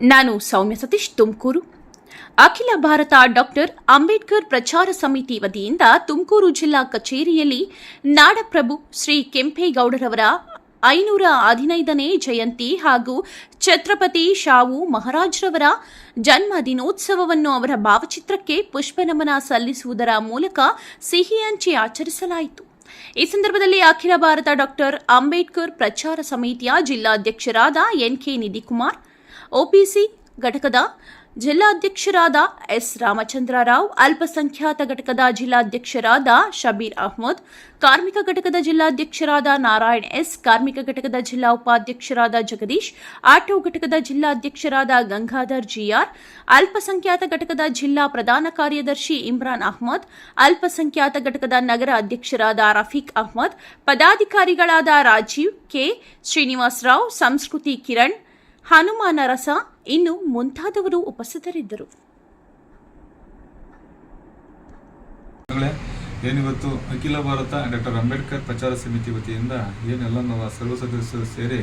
ನಾನು ಸೌಮ್ಯ ಸತೀಶ್ ತುಮಕೂರು. ಅಖಿಲ ಭಾರತ ಡಾಕ್ಟರ್ ಅಂಬೇಡ್ಕರ್ ಪ್ರಚಾರ ಸಮಿತಿ ವತಿಯಿಂದ ತುಮಕೂರು ಜಿಲ್ಲಾ ಕಚೇರಿಯಲ್ಲಿ ನಾಡಪ್ರಭು ಶ್ರೀ ಕೆಂಪೇಗೌಡರವರ ಐನೂರ ಹದಿನೈದನೇ ಜಯಂತಿ ಹಾಗೂ ಛತ್ರಪತಿ ಶಾವು ಮಹಾರಾಜ್ರವರ ಜನ್ಮ ದಿನೋತ್ಸವವನ್ನು ಅವರ ಭಾವಚಿತ್ರಕ್ಕೆ ಪುಷ್ಪನಮನ ಸಲ್ಲಿಸುವುದರ ಮೂಲಕ ಸಿಹಿ ಹಂಚಿ ಆಚರಿಸಲಾಯಿತು. ಈ ಸಂದರ್ಭದಲ್ಲಿ ಅಖಿಲ ಭಾರತ ಡಾಕ್ಟರ್ ಅಂಬೇಡ್ಕರ್ ಪ್ರಚಾರ ಸಮಿತಿಯ ಜಿಲ್ಲಾಧ್ಯಕ್ಷರಾದ ಎನ್ಕೆ ನಿಧಿಕುಮಾರ್ ಒಪಿಸಿ ಘಟಕದ ಜಿಲ್ಲಾಧ್ಯಕ್ಷರಾದ ಎಸ್ ರಾಮಚಂದ್ರ ರಾವ್ ಅಲ್ಪಸಂಖ್ಯಾತ ಘಟಕದ ಜಿಲ್ಲಾಧ್ಯಕ್ಷರಾದ ಶಬೀರ್ ಅಹ್ಮದ್, ಕಾರ್ಮಿಕ ಘಟಕದ ಜಿಲ್ಲಾಧ್ಯಕ್ಷರಾದ ನಾರಾಯಣ್ ಎಸ್, ಕಾರ್ಮಿಕ ಘಟಕದ ಜಿಲ್ಲಾ ಉಪಾಧ್ಯಕ್ಷರಾದ ಜಗದೀಶ್, ಆಟೋ ಘಟಕದ ಜಿಲ್ಲಾಧ್ಯಕ್ಷರಾದ ಗಂಗಾಧರ್ ಜಿಆರ್, ಅಲ್ಪಸಂಖ್ಯಾತ ಘಟಕದ ಜಿಲ್ಲಾ ಪ್ರಧಾನ ಕಾರ್ಯದರ್ಶಿ ಇಮ್ರಾನ್ ಅಹ್ಮದ್, ಅಲ್ಪಸಂಖ್ಯಾತ ಘಟಕದ ನಗರ ಅಧ್ಯಕ್ಷರಾದ ರಫೀಕ್ ಅಹ್ಮದ್, ಪದಾಧಿಕಾರಿಗಳಾದ ರಾಜೀವ್ ಕೆ ಶ್ರೀನಿವಾಸ್ ರಾವ್, ಸಂಸ್ಕೃತಿ ಕಿರಣ್ ಹನುಮಾನ ರಸ ಇನ್ನು ಮುಂತಾದವರು ಉಪಸ್ಥಿತರಿದ್ದರು. ಏನಿವತ್ತು ಅಖಿಲ ಭಾರತ ಡಾಕ್ಟರ್ ಅಂಬೇಡ್ಕರ್ ಪ್ರಚಾರ ಸಮಿತಿ ವತಿಯಿಂದ ಏನೆಲ್ಲ ನಾವು ಸರ್ವ ಸದಸ್ಯರು ಸೇರಿ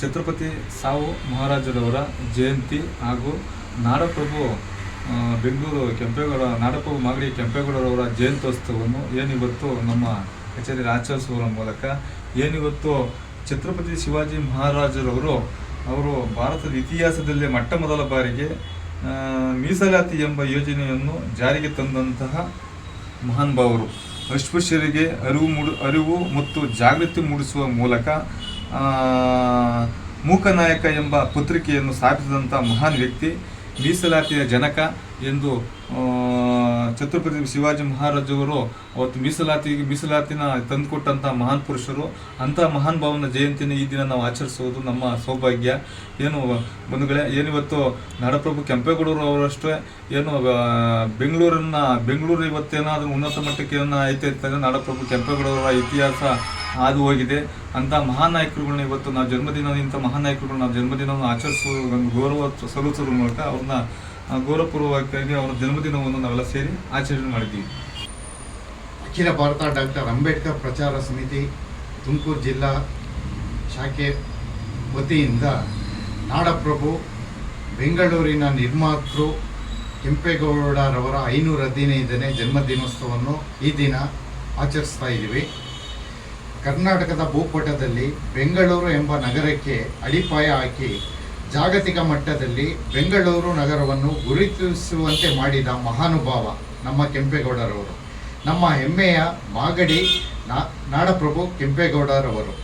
ಛತ್ರಪತಿ ಸಾವು ಮಹಾರಾಜರವರ ಜಯಂತಿ ಹಾಗೂ ನಾಡಪ್ರಭು ಬೆಂಗಳೂರು ಕೆಂಪೇಗೌಡ, ನಾಡಪ್ರಭು ಮಾಗಡಿ ಕೆಂಪೇಗೌಡರವರ ಜಯಂತ್ಯೋತ್ಸವವನ್ನು ಏನಿವತ್ತು ನಮ್ಮ ಕಚೇರಿಯಲ್ಲಿ ಆಚರಿಸುವ ಮೂಲಕ, ಏನಿವತ್ತು ಛತ್ರಪತಿ ಶಿವಾಜಿ ಮಹಾರಾಜರವರು ಅವರು ಭಾರತದ ಇತಿಹಾಸದಲ್ಲೇ ಮೊಟ್ಟ ಮೊದಲ ಬಾರಿಗೆ ಮೀಸಲಾತಿ ಎಂಬ ಯೋಜನೆಯನ್ನು ಜಾರಿಗೆ ತಂದಂತಹ ಮಹಾನ್ ಭಾವರು ಅಸ್ಪೃಶ್ಯರಿಗೆ ಅರಿವು ಮೂಡು, ಅರಿವು ಮತ್ತು ಜಾಗೃತಿ ಮೂಡಿಸುವ ಮೂಲಕ ಮೂಕನಾಯಕ ಎಂಬ ಪತ್ರಿಕೆಯನ್ನು ಸ್ಥಾಪಿಸಿದಂಥ ಮಹಾನ್ ವ್ಯಕ್ತಿ, ಮೀಸಲಾತಿಯ ಜನಕ ಎಂದು ಛತ್ರಪತಿ ಶಿವಾಜಿ ಮಹಾರಾಜವರು ಅವತ್ತು ಮೀಸಲಾತಿಗೆ ಮೀಸಲಾತಿನ ತಂದುಕೊಟ್ಟಂಥ ಮಹಾನ್ ಪುರುಷರು, ಅಂಥ ಮಹಾನ್ ಭಾವನ ಜಯಂತಿನ ಈ ದಿನ ನಾವು ಆಚರಿಸುವುದು ನಮ್ಮ ಸೌಭಾಗ್ಯ. ಏನು ಬಂಧುಗಳೇ, ಏನಿವತ್ತು ನಾಡಪ್ರಭು ಕೆಂಪೇಗೌಡರು ಅವರಷ್ಟೇ, ಏನು ಬೆಂಗಳೂರನ್ನ ಬೆಂಗಳೂರು ಇವತ್ತೇನಾದ್ರೂ ಉನ್ನತ ಮಟ್ಟಕ್ಕೆ ಐತೆ ಅಂತಂದ್ರೆ ನಾಡಪ್ರಭು ಕೆಂಪೇಗೌಡರ ಇತಿಹಾಸ ಹಾದು ಹೋಗಿದೆ. ಅಂತ ಮಹಾನ್ ನಾಯಕರುಗಳನ್ನ ಇವತ್ತು ನಾವು ಜನ್ಮದಿನ ಇಂಥ ಮಹಾನ್ ನಾಯಕರುಗಳು ನಾವು ಜನ್ಮದಿನವನ್ನು ಆಚರಿಸುವ ಗೌರವ ಸಲ್ಲಿಸುವ ಮೂಲಕ ಅವ್ರನ್ನ ಗೌರವಪೂರ್ವಕವಾಗಿ ಅವರ ಜನ್ಮದಿನವನ್ನು ನಾವೆಲ್ಲ ಸೇರಿ ಆಚರಣೆ ಮಾಡಿದ್ದೀವಿ. ಅಖಿಲ ಭಾರತ ಡಾಕ್ಟರ್ ಅಂಬೇಡ್ಕರ್ ಪ್ರಚಾರ ಸಮಿತಿ, ತುಮಕೂರು ಜಿಲ್ಲಾ ಶಾಖೆ ವತಿಯಿಂದ ನಾಡಪ್ರಭು, ಬೆಂಗಳೂರಿನ ನಿರ್ಮಾತೃ ಕೆಂಪೇಗೌಡರವರ ಐನೂರ ಹದಿನೈದನೇ ಜನ್ಮದಿನೋತ್ಸವವನ್ನು ಈ ದಿನ ಆಚರಿಸ್ತಾ ಇದ್ದೀವಿ. ಕರ್ನಾಟಕದ ಭೂಪಟದಲ್ಲಿ ಬೆಂಗಳೂರು ಎಂಬ ನಗರಕ್ಕೆ ಅಡಿಪಾಯ ಹಾಕಿ ಜಾಗತಿಕ ಮಟ್ಟದಲ್ಲಿ ಬೆಂಗಳೂರು ನಗರವನ್ನು ಗುರುತಿಸುವಂತೆ ಮಾಡಿದ ಮಹಾನುಭಾವ ನಮ್ಮ ಕೆಂಪೇಗೌಡರವರು. ನಮ್ಮ ಹೆಮ್ಮೆಯ ಮಾಗಡಿ ನಾಡಪ್ರಭು ಕೆಂಪೇಗೌಡರವರು.